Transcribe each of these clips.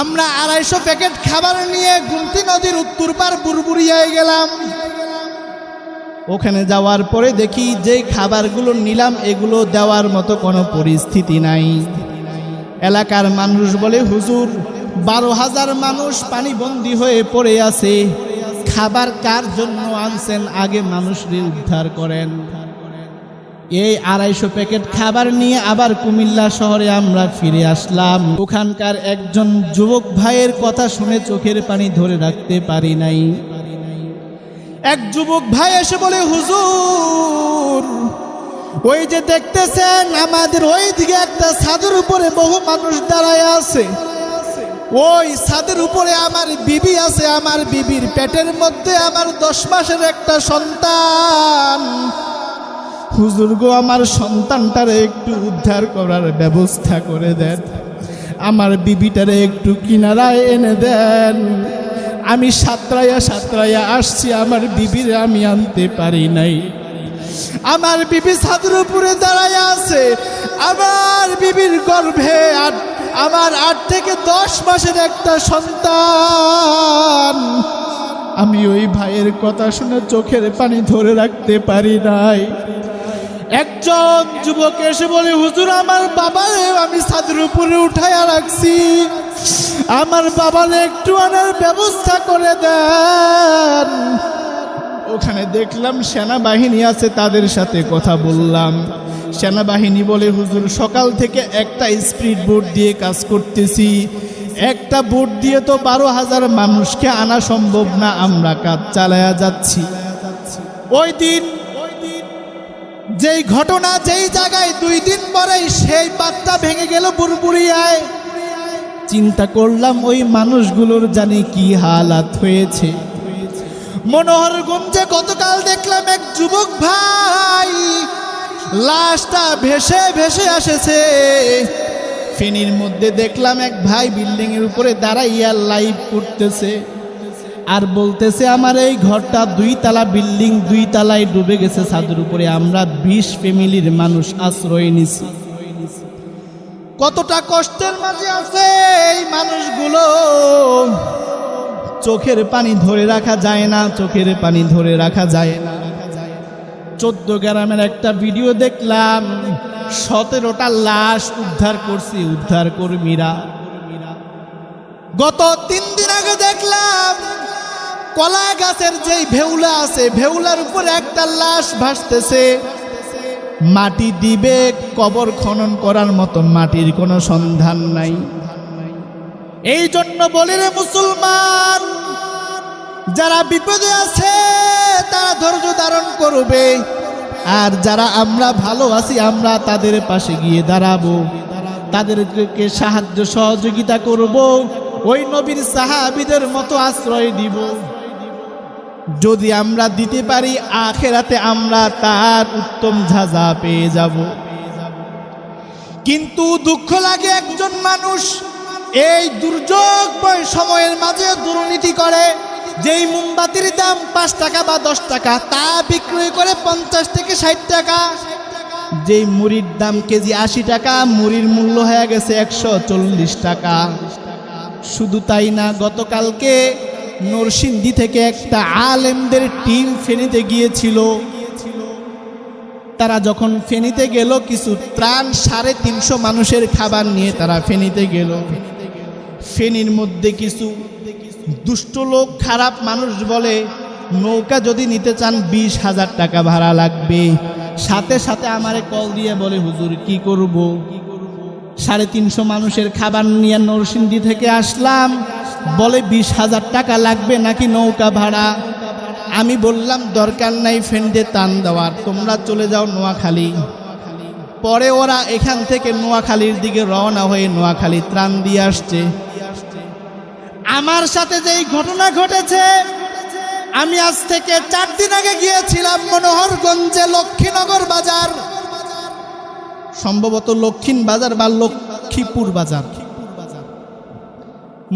আমরা আড়াইশো প্যাকেট খাবার নিয়ে গুমতি নদীর উত্তর পার বুরবুরিয়ায় গেলাম। ওখানে যাওয়ার পরে দেখি যে খাবারগুলো নিলাম, এগুলো দেওয়ার মতো কোনো পরিস্থিতি নাই। এলাকার মানুষ বলে, হুজুর, বারো হাজার মানুষ পানিবন্দী হয়ে পড়ে আছে। খাবার কার জন্য আনছেন? আগে মানুষদের উদ্ধার করেন। এই আড়াইশো প্যাকেট খাবার নিয়ে আবার কুমিল্লা শহরে আমরা ফিরে আসলাম। ওখানকার একজন যুবক ভাইয়ের কথা শুনে চোখের পানি ধরে রাখতে পারি নাই। এক যুবক ভাই এসে বলে, হুজুর, ওই যে দেখতেছেন আমাদের ওই দিকে একটা ছাদের উপরে বহু মানুষ দাঁড়ায় আছে। ওই ছাদের উপরে আমার বিবি আছে, আমার বিবির পেটের মধ্যে আমার দশ মাসের একটা সন্তান। হুজুর গো, আমার সন্তানটারে একটু উদ্ধার করার ব্যবস্থা করে দেন। আমার বিবিটারে একটু কিনারায় এনে দেন। আমি সাতরাইয়া সাতরাইয়া আসছি, আমার বিবিরে আমি আনতে পারি নাই। আমার বিবি ছাদের উপরে দাঁড়ায় আছে। আমার বিবির গর্ভে আট, আমার আট থেকে দশ মাসের একটা সন্তান। আমি ওই ভাইয়ের কথা শুনে চোখের পানি ধরে রাখতে পারি নাই। একজন যুবক এসে বলে, হুজুর, আমার বাবারে আমি ছাদের উপরে উঠাইয়া রাখছি। আমার বাবারে একটু আনার ব্যবস্থা করে দেন। ওখানে দেখলাম সেনাবাহিনী আছে, তাদের সাথে কথা বললাম। সেনাবাহিনী বলে, হুজুর, সকাল থেকে একটা স্পিড বোট দিয়ে কাজ করতেছি। একটা বোট দিয়ে তো বারো হাজার মানুষকে আনা সম্ভব না, আমরা কাজ চালায়া যাচ্ছি। ওই দিন যেই ঘটনা, যেই জায়গায় দুই দিন পরেই সেই বাচ্চা ভেঙে গেল বুরবুরিয়ায় চিন্তা করলাম ওই মানুষগুলোর জানি কি হালাত হয়েছে। মনোহরগঞ্জে গতকাল দেখলাম এক যুবক ভাই, লাশটা ভেসে ভেসে আসেছে। ফেনীর মধ্যে দেখলাম এক ভাই বিল্ডিং এর উপরে দাঁড়াইয়া লাইভ করতেছে। আর বলতেছে, আমার এই ঘরটা দুই তালা বিল্ডিং দুই তালায় ডুবে গেছে ছাদের উপরে। আমরা বিশ ফ্যামিলির মানুষ আশ্রয় নিছি। কতটা কষ্টের মাঝে আছে এই মানুষগুলো। চোখের পানি ধরে রাখা যায় না, চোখের পানি ধরে রাখা যায় না। চোদ্দ গ্রামের একটা ভিডিও দেখলাম, সতেরোটা লাশ উদ্ধার করছি, উদ্ধার কর্মীরা। গত তিন দিন আগে দেখলাম কলা গাছের যেই ভেউলা আছে, ভেউলার উপর একটা লাশ ভাসতেছে। মাটি দিবে কবর খনন করার মতো মাটির কোনো সন্ধান নাই। এই জন্য বলি রে মুসলমান, যারা বিপদে আছে, তারা ধৈর্য ধারণ করবে। আর যারা আমরা ভালো আছি, আমরা তাদের পাশে গিয়ে দাঁড়াবো। তাদেরকে সাহায্য সহযোগিতা করব। ওই নবীর সাহাবিদের মতো আশ্রয় দিব। যদি আমরা দিতে পারি আখেরাতে আমরা তার উত্তম ঝাঁঝা পেয়ে যাব। কিন্তু দুঃখ লাগে একজন মানুষ এই দুর্যোগ সময়ের মাঝে দুর্নীতি করে, যেই মোমবাতির দাম পাঁচ টাকা বা দশ টাকা, তা বিক্রয় করে পঞ্চাশ থেকে ষাট টাকা। যেই মুড়ির দাম কেজি আশি টাকা, মুড়ির মূল্য হয়ে গেছে একশো চল্লিশ টাকা। শুধু তাই না, গতকালকে নরসিংদী থেকে একটা আলেমদের টিম ফেনীতে গিয়েছিল। তারা যখন ফেনীতে গেল, কিছু ত্রাণ সাড়ে তিনশো মানুষের খাবার নিয়ে তারা ফেনীতে গেল। ফেনীর মধ্যে কিছু দুষ্ট লোক, খারাপ মানুষ বলে, নৌকা যদি নিতে চান, বিশ হাজার টাকা ভাড়া লাগবে। সাথে সাথে আমারে কল দিয়ে বলে, হুজুর, কি করব সাড়ে তিনশো মানুষের খাবার নিয়ে নরসিংদী থেকে আসলাম। বলে বিশ হাজার টাকা লাগবে নাকি নৌকা ভাড়া? আমি বললাম, দরকার নাই ফ্রেন্ডে টান দেওয়ার, তোমরা চলে যাও নোয়াখালী। পরে ওরা এখান থেকে নোয়াখালীর দিকে রওনা হয়ে নোয়াখালী ত্রাণ দিয়ে আসছে। আমার সাথে যেই ঘটনা ঘটেছে, আমি আজ থেকে চার দিন আগে গিয়েছিলাম মনোহরগঞ্জে লক্ষ্মীনগর বাজার। সম্ভবত লক্ষ্মীন বাজার বা লক্ষ্মীপুর বাজার।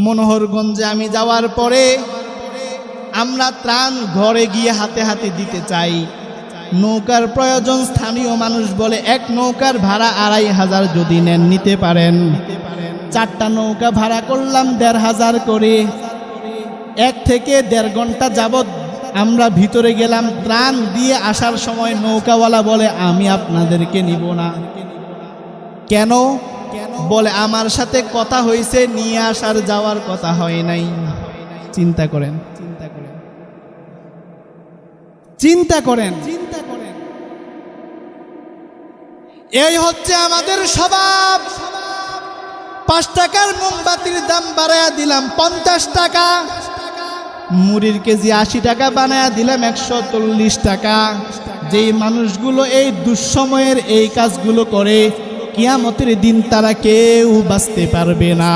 মনোহরগঞ্জে আমি যাওয়ার পরে আমরা ত্রাণ ঘরে গিয়ে হাতে হাতে দিতে চাই। নৌকার প্রয়োজন স্থানীয় মানুষ বলে এক নৌকার ভাড়া আড়াই হাজার যদি নেন নিতে পারেন। চারটা নৌকা ভাড়া করলাম দেড় হাজার করে। এক থেকে দেড় ঘণ্টা যাবৎ আমরা ভিতরে গেলাম। ত্রাণ দিয়ে আসার সময় নৌকাওয়ালা বলে, আমি আপনাদেরকে নিব না। কেন? বলে, আমার সাথে কথা হয়েছে নিয়ে আসার যাওয়ার কথা হয় নাই। চিন্তা করেন চিন্তা করেন চিন্তা করেন। চিন্তা করেন। এই হচ্ছে আমাদের স্বভাব। পাঁচ টাকার মোমবাতির দাম বাড়ায়া দিলাম, পঞ্চাশ টাকা। মুড়ির কেজি আশি টাকা বানায়া দিলাম, একশো চল্লিশ টাকা। যেই মানুষগুলো এই দুঃসময়ের এই কাজগুলো করে কিয়ামতের দিন তারা কেউ বাঁচতে পারবে না।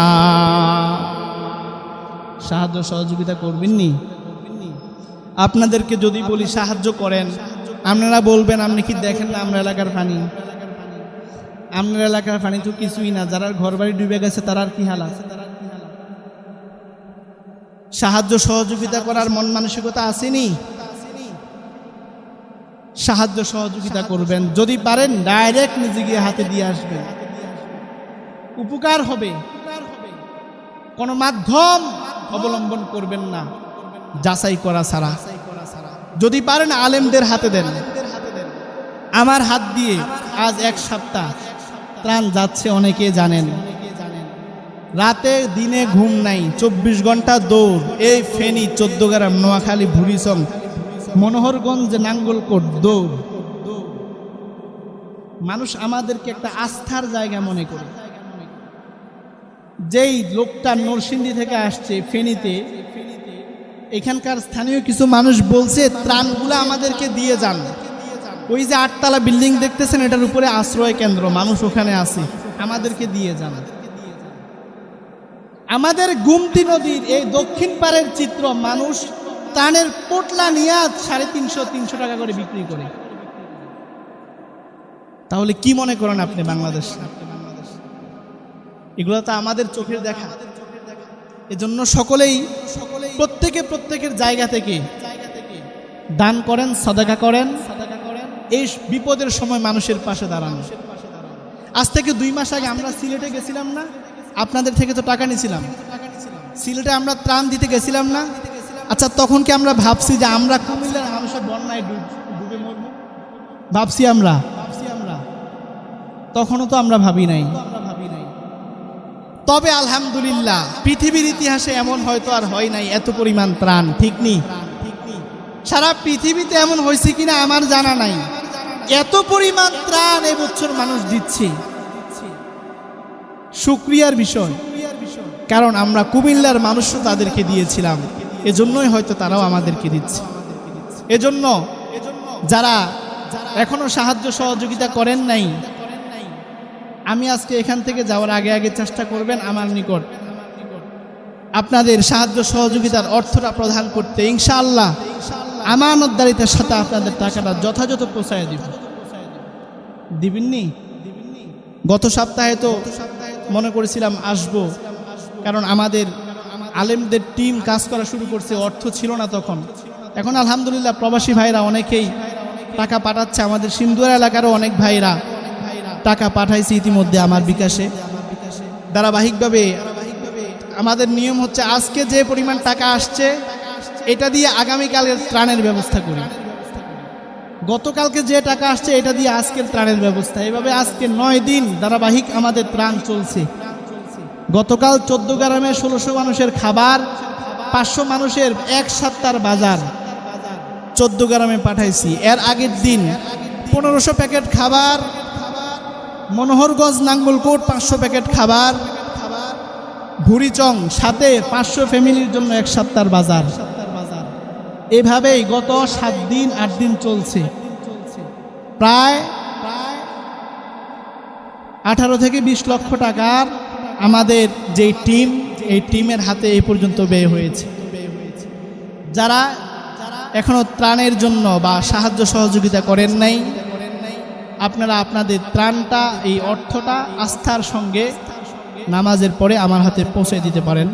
সাহায্য সহযোগিতা করবেননি আপনাদেরকে যদি বলি সাহায্য করেন, আপনারা বলবেন, আপনি কি দেখেন না আমরা এলাকার পানি? আপনার এলাকার পানি তো কিছুই না, যারা ঘর বাড়ি ডুবে গেছে, তারা আর কি হাল আছে সাহায্য সহযোগিতা করার মন মানসিকতা আসেনি সাহায্য সহযোগিতা করবেন। যদি পারেন ডাইরেক্ট নিজে গিয়ে হাতে দিয়ে আসবেন। উপকার হবে। কোনো মাধ্যম অবলম্বন করবেন না। যাচাই করা ছাড়া। যদি পারেন আলেমদের হাতে দেন। আমার হাত দিয়ে আজ এক সপ্তাহ ত্রাণ যাচ্ছে অনেকে জানেন। রাতে দিনে ঘুম নাই চব্বিশ ঘণ্টা দৌড়। এই ফেনী চোদ্দ গ্রাম নোয়াখালী ভুরিসং মনোহরগঞ্জ নাঙ্গলকোট দৌড়। মানুষ আমাদেরকে একটা আস্থার জায়গা মনে করে। যেই লোকটা নরসিংদী থেকে আসছে ফেনীতে, এখানকার স্থানীয় কিছু মানুষ বলছে, ত্রাণগুলো আমাদেরকে দিয়ে যান। ওই যে আটতলা বিল্ডিং দেখতেছেন, এটার উপরে আশ্রয় কেন্দ্র, মানুষ ওখানে আছে, আমাদেরকে দিয়ে যান। আমাদের গুমতি নদীর এই দক্ষিণ পাড়ের চিত্র, মানুষ ত্রাণের পোটলা নিয়ে সাড়ে তিনশো তিনশো টাকা করে বিক্রি করে। তাহলে কি মনে করেন আপনি বাংলাদেশ? এগুলো তো আমাদের চোখের দেখা। এজন্য সকলেই সকলেই, প্রত্যেকে প্রত্যেকের জায়গা থেকে দান করেন, সদাকা করেন, এই বিপদের সময় মানুষের পাশে দাঁড়ানো। আজ থেকে দুই মাস আগে আমরা সিলেটে গেছিলাম না? আপনাদের থেকে তো টাকা নিয়েছিলাম। সিলেটে আমরা ত্রাণ দিতে গেছিলাম না? আচ্ছা তখন কি আমরা ভাবছি যে আমরা কুমিল্লার মানুষের বন্যায় ডুব- মরব? ভাবছি আমরা। ভাবছি আমরা। তখনও তো আমরা ভাবি নাই। তবে আলহামদুলিল্লাহ, পৃথিবীর ইতিহাসে এমন হয়তো আর হয় নাই এত পরিমাণ ত্রাণ, ঠিক নি? সারা পৃথিবীতে এমন হয়েছে কিনা আমার জানা নাই। এত পরিমাণ ত্রাণ এবছর মানুষ দিচ্ছে। সুক্রিয়ার বিষয়। কারণ আমরা কুমিল্লার মানুষও তাদেরকে দিয়েছিলাম। এজন্যই হয়তো তারাও আমাদেরকে দিচ্ছে। এজন্য যারা এখনও সাহায্য সহযোগিতা করেন নাই, আমি আজকে এখান থেকে যাওয়ার আগে আগে চেষ্টা করবেন আমার নিকট। আপনাদের সাহায্য সহযোগিতার অর্থটা প্রদান করতে ইনশাআল্লাহ আমানতদারিতার সাথে আপনাদের টাকাটা যথাযথ পৌঁছায় দিব। দিবেননি? গত সপ্তাহে তো মনে করেছিলাম আসব, কারণ আমাদের আলেমদের টিম কাজ করা শুরু করছে, অর্থ ছিল না তখন। এখন আলহামদুলিল্লাহ প্রবাসী ভাইরা অনেকেই টাকা পাঠাচ্ছে, আমাদের সিন্ধুয়া এলাকারও অনেক ভাইরা টাকা পাঠাইছে ইতিমধ্যে আমার বিকাশে। ধারাবাহিকভাবে আমাদের নিয়ম হচ্ছে, আজকে যে পরিমাণ টাকা আসছে, এটা দিয়ে আগামীকালের ত্রাণের ব্যবস্থা করি। গতকালকে যে টাকা আসছে, এটা দিয়ে আজকের ত্রাণের ব্যবস্থা। এভাবে আজকে নয় দিন ধারাবাহিক আমাদের ত্রাণ চলছে। গতকাল চোদ্দ গ্রামে ষোলোশো মানুষের খাবার, পাঁচশো মানুষের এক সপ্তাহ বাজার চোদ্দ গ্রামে পাঠাইছি। এর আগের দিন পনেরোশো প্যাকেট খাবার, মনোহরগঞ্জ নাঙ্গলকোট পাঁচশো প্যাকেট খাবার, ভুরিচং সাথে পাঁচশো ফ্যামিলির জন্য এক সপ্তাহ বাজার। এভাবেই গত সাত দিন, আট দিন চলছে। প্রায় আঠারো থেকে বিশ লক্ষ টাকার আমাদের যে টিম, এই টিমের হাতে এই পর্যন্ত ব্যয় হয়েছে। যারা এখনও ত্রাণের জন্য বা সাহায্য সহযোগিতা করেন নাই, আপনারা আপনাদের ত্রাণটা, এই অর্থটা আস্থার সঙ্গে নামাজের পরে আমার হাতে পৌঁছে দিতে পারেন।